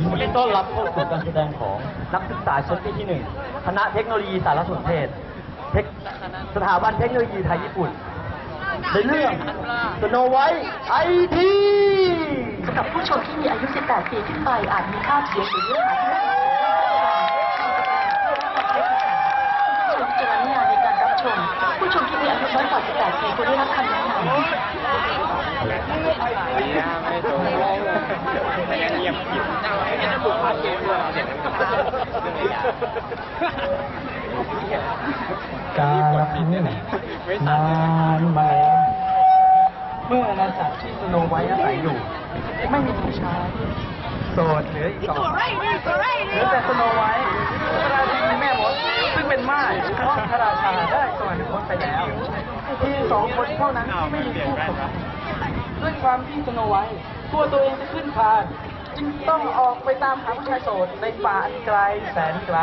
ยินดีต้อนรับเข้าสู่การแสดงของนักศึกษาชั้นปีที่หนึ่งคณะเทคโนโลยีสารสนเทศเทคสถาบันเทคโนโลยีไทยญี่ปุ่นในเรื่องสโนไวท์ไอทีสำหรับผู้ชมที่มีอายุ 18 ปีขึ้นไปอาจมีภาพเสียงหรือเนื้อหาที่ไม่เหมาะสมใช้วิจารณญาณในการรับชม ผู้ชมที่มีอายุน้อยกว่า 18 ปีควรได้รับคำแนะนำ กาลครั้งหนึ่นานมาเมื่ออาณาจักรที่สโนไวท์อาศัยอยู่ ไม่มีผู้ชายโสดเหลืออีกสองเหลือแต่สโนไวท์พระราชินีแม่มดซึ่งเป็นม่ายเพราะพระราชาได้สวรรคตไปแล้วที่สองคนเท่านั้นที่ไม่มีคู่ครองด้วยความที่สโนไวท์กลัวตัวเองจะขึ้นคาน ต้องออกไปตามหาผู้ชายโสดในป่าอันไกลแสนไกล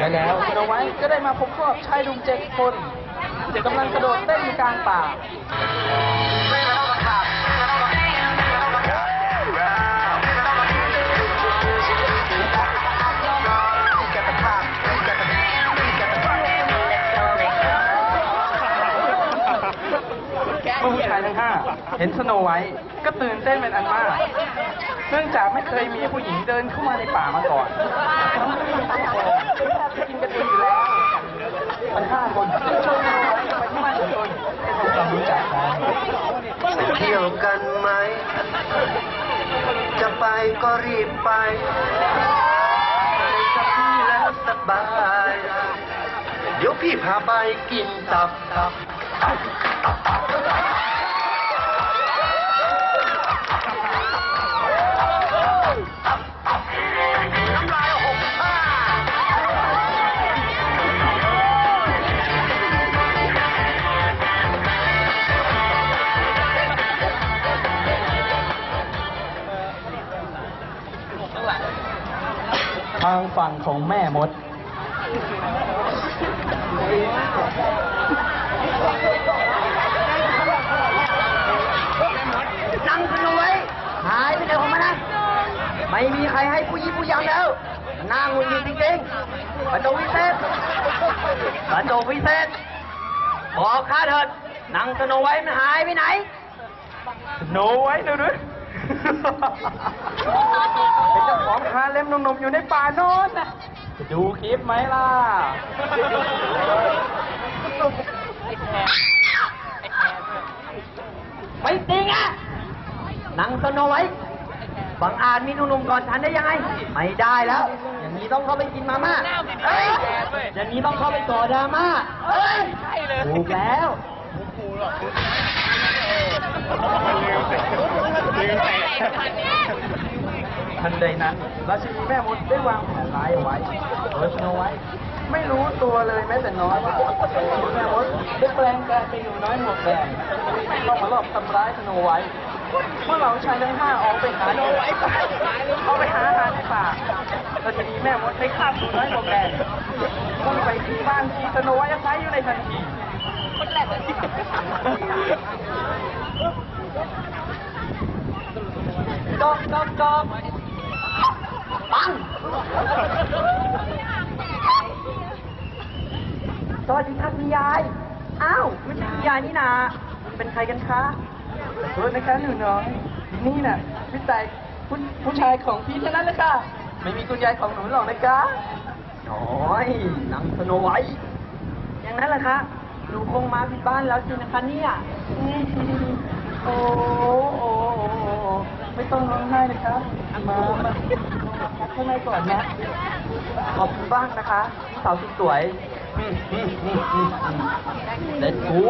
และแล้วสโนไวท์ก็ได้มาพบกับชายหนุ่มเจ็ดคนกำลังกระโดดเต้นอยู่กลางป่า เเห็นสโนไวท์ก็ตื่นเต้นเป็นอันมาก เนื่องจากไม่เคยมีผู้หญิงเดินเข้ามาในป่ามาก่อนกินกันเองอยู่แล้วมันห้าคนจึงชวนสโนไวท์ไปที่บ้านของตนให้ทำความรู้จักกันไปเที่ยวกันไหม จะไปก็รีบไปไปกับพี่แล้วสบาย เดี๋ยวพี่พาไปกินตับตับตับตับตับ ทางฝั่งของแม่มด นังสนไว้หายไปไหนของมันนะ ไม่มีใครให้ผู้ยี่ผู้ยำแล้วหน้าหงุนงิดจริงๆประโจวิเศษประโจวิเศษบอกข้าเถิดนังสโนไว้มันหายไปไหนโนไว้หนูด้วยเป็นเจ้าของคาเล็มหนุ่มๆอยู่ในป่าโน้นนะจะดูคลิปไหมล่ะไม่จริงอะนังสโนไว้ บังอาจมีหนุ่มๆก่อนฉันได้ยังไง ไม่ได้แล้ว อย่างนี้ต้องเข้าไปกินมาม่าเอ้ยอย่างนี้ต้องเข้าไปก่อดราม่าเอ้ยถูกแล้วทันใดนั้นราชินีแม่มดได้วางแผนร้ายเอาไว้โดยสโนไว้ ไม่รู้ตัวเลยแม้แต่น้อยว่าแม่มดได้แปลงกายเป็นหนูน้อยหมวกแดงต้องมาลอบทำร้ายสโนไว้ เมื่อเหล่าชายทั้งห้าออกไปหาโนไว้ออกไปหาอาหารในป่าราชินีแม่มดได้ฆ่าหนูน้อยหมวกแดงมุ่งไปที่บ้านที่สโนไว้อาศัยอยู่ในทันทีดอกดอกดอกปังสวัสดีค่ะคุณยาย อ้าวไม่ใช่คุณยายนี่นา เป็นใครกันคะ ขอโทษนะคะหนูน้อย นี่น่ะพี่แต่ผู้ผู้ชายของพี่เท่านั้นเลยค่ะ ไม่มีคุณยายของหนูหรอกนะจ๊ะน้อยหนังสโนไวท์อย่างนั้นแหละคะหนูคงมาผิดบ้านแล้วสินะคะเนี่ยโอ้โอ้โอ้ไม่ต้องร้องไห้นะครับมามาพักข้างในก่อนนะขอบคุณบ้างนะคะสาวสุดสวยเด็ดกู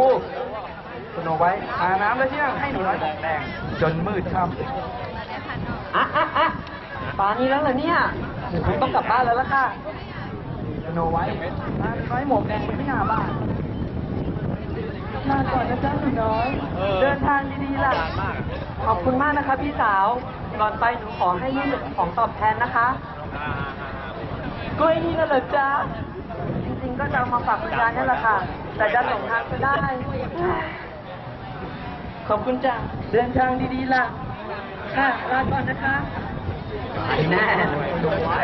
สโนไว้อาน้ำแล้วเที่ยงให้หนูน้อยแดงจนมืดค่ำอะอะอะป่านนี้แล้วเหรอเนี่ยหนูคงต้องกลับบ้านแล้วล่ะค่ะสโนไว้มาน้อยหมวกแดงไปที่หน้าบ้านนลาก่อนนะจ๊ะหนูน้อย เดินทางดีๆล่ะ ขอบคุณมากนะคะพี่สาว ก่อนไปหนูขอให้นี่เป็นของตอบแทนนะคะกล้วยนี่น่ะเหรอจ๊ะ จริงๆก็จะเอามาฝากคุณยายนี่แหละค่ะ แต่จะหลงทางไปได้ ขอบคุณจ้ะเดินทางดีๆล่ะ ค่ะ ลาก่อนนะคะแน่ดูไว้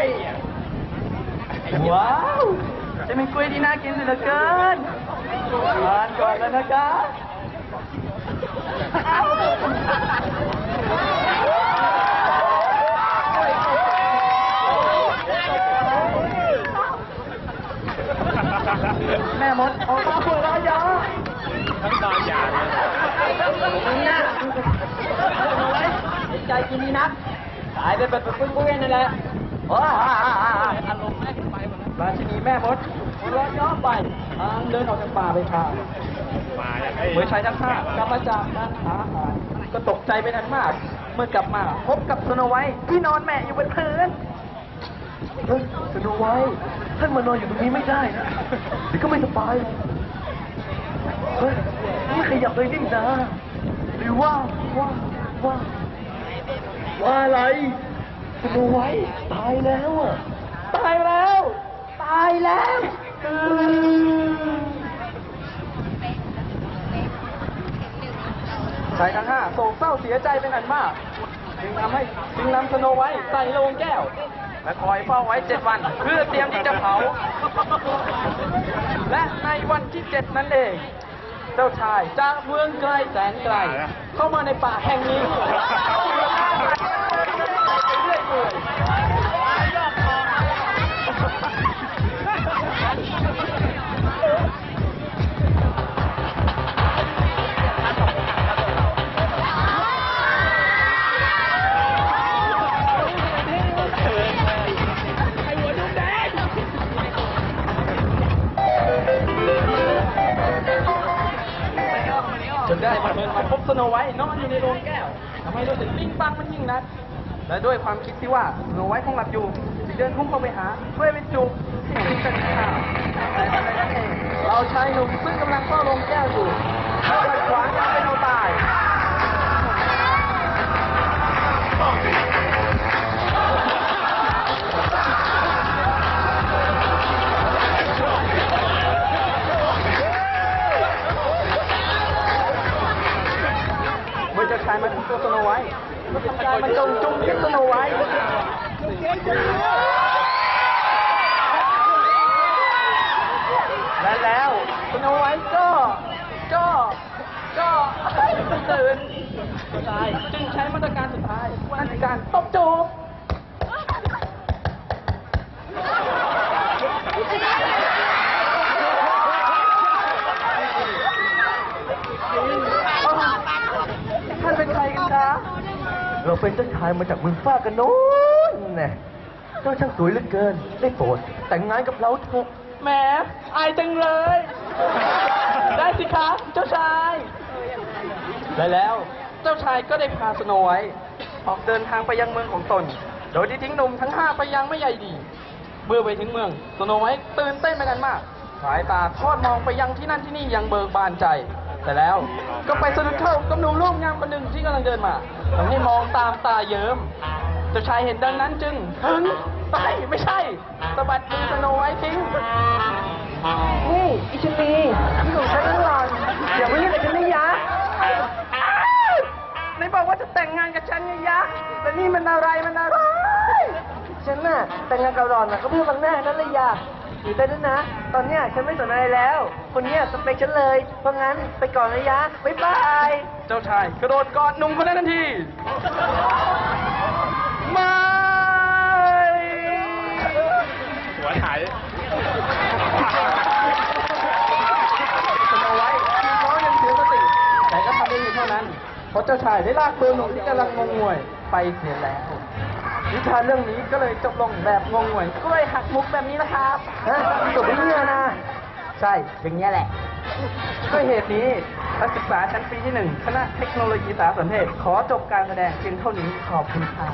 ว้าวจะเป็นกล้วยที่น่ากินเหลือเกินทานก่อนแล้วนะจ๊ะแม่มดออกมาหัวเราะเยาะทั้งตอนหยาเลยเนี่ย ใจกินดีนักตายไปแบบเป็นเพื่อนนั่นแหละว้อารมณ์แม่ขึ้นไปหมดแล้วราชินีแม่มดราะเยาะไปทางเดินออกจากป่าไปค่ะมาอย่างไอ้เมื่อชายทั้งห้ากลับมาจากการหาอาหารก็ตกใจเป็นอันมาก เมื่อกลับมาพบกับสโนไวท์ที่นอนแม่อยู่บนพื้นเฮ้ยสโนไวท์ท่านมานอนอยู่ตรงนี้ไม่ได้นะเดี๋ยวก็ไม่สบายเฮ้ยไม่ขยับเลยนี่นะหรือว่าว่าว่าว่าอะไรสโนไวท์ตายแล้วอะตายแล้ว ตายแล้วอืมชายทั้งห้าโศกเศร้าเสียใจเป็นอันมาก จึงทำให้จึงนำสโนไว้ใส่โลงแก้ว และคอยเฝ้าไว้เจ็ดวัน เพื่อเตรียมที่จะเผา และในวันที่เจ็ดนั้นเอง เจ้าชายจากเมืองไกลแสนไกล เข้ามาในป่าแห่งนี้ จนได้มาเดินมาพบสโนไวท์นอนอยู่ในโรงแก้วทำให้รู้สึกปิ๊งปังมันยิ่งนักและด้วยความคิดที่ว่าสโนไวท์คงหลับอยู่จึงเดินพุ่งเข้าไปหาเพื่อไปจูบที่ทิ้งเป็นข้าวเราชายหนุ่มซึ่งกำลังเฝ้าโรงแก้วอยู่ก็ขัดขวางการเป็น งจุ้มที่สโนไว้และแล้วสโนไว้ก็ก็ก็ตื่นเจ้าชายจึงใช้มาตรการสุดท้ายมาตรการตบจูบ ท่านเป็นใครกันคะ เราเป็นเจ้าชายมาจากเมืองฟ้ากันโน้นแน่เจ้าช่างสวยเหลือเกิน ได้โปรดแต่งงานกับเราเถอะแหมอายจังเลย ได้สิคะเจ้าชายและแล้วเจ้าชายก็ได้พาสโนไวท์ออกเดินทางไปยังเมืองของตน โดยที่ทิ้งหนุ่มทั้งห้าไปยังไม่ใหญ่ดี เมื่อไปถึงเมืองสโนไวท์ตื่นเต้นไปกันมาก สายตาทอดมองไปยังที่นั่นที่นี่อยังเบิกบานใจ แต่แล้วก็ไปสะดุดเข้ากับหนุ่มรูปงามคนหนึ่งที่กำลังเดินมาทำให้มองตามตาเยิ้มเจ้าชายเห็นดังนั้นจึงหึงไปไม่ใช่สะบัดมือสโนไวท์ทิ้งนี่อิชลีพี่หนูฉันหล่อนอย่าไปเรียกฉันนะยะไหนบอกว่าจะแต่งงานกับฉันไงยะแต่นี่มันอะไรมันอะไรฉันน่ะแต่งงานกับหลอนน่ะก็เพื่อบังหน้านั่นเลยอยา อยู่ได้ด้วยนะ ตอนเนี้ยฉันไม่สนอะไรแล้ว คนเนี้ยสเปคฉันเลย เพราะงั้นไปก่อนนะยะบ๊ายบาย เจ้าชายกระโดดกอดหนุ่มคนนั้นทันที ไม่ หัวหายสโนไว้คือน้องยังเสียสติ แต่ก็ทำได้เพียงเท่านั้น เพราะเจ้าชายได้ลากตัวหนุ่มที่กำลังงงงวยไปเสียแล้ว นิทานเรื่องนี้ก็เลยจบลงแบบงงงวยกล้วยหักมุกแบบนี้นะครับฮะจบไม่เนี่ยนะ ใช่อย่างนี้ยแหละ ด้วยเหตุนี้นักศึกษาชั้นปีที่หนึ่งคณะเทคโนโลยีสารสนเทศ ขอจบการแสดงเพียงเท่านี้ขอบคุณครับ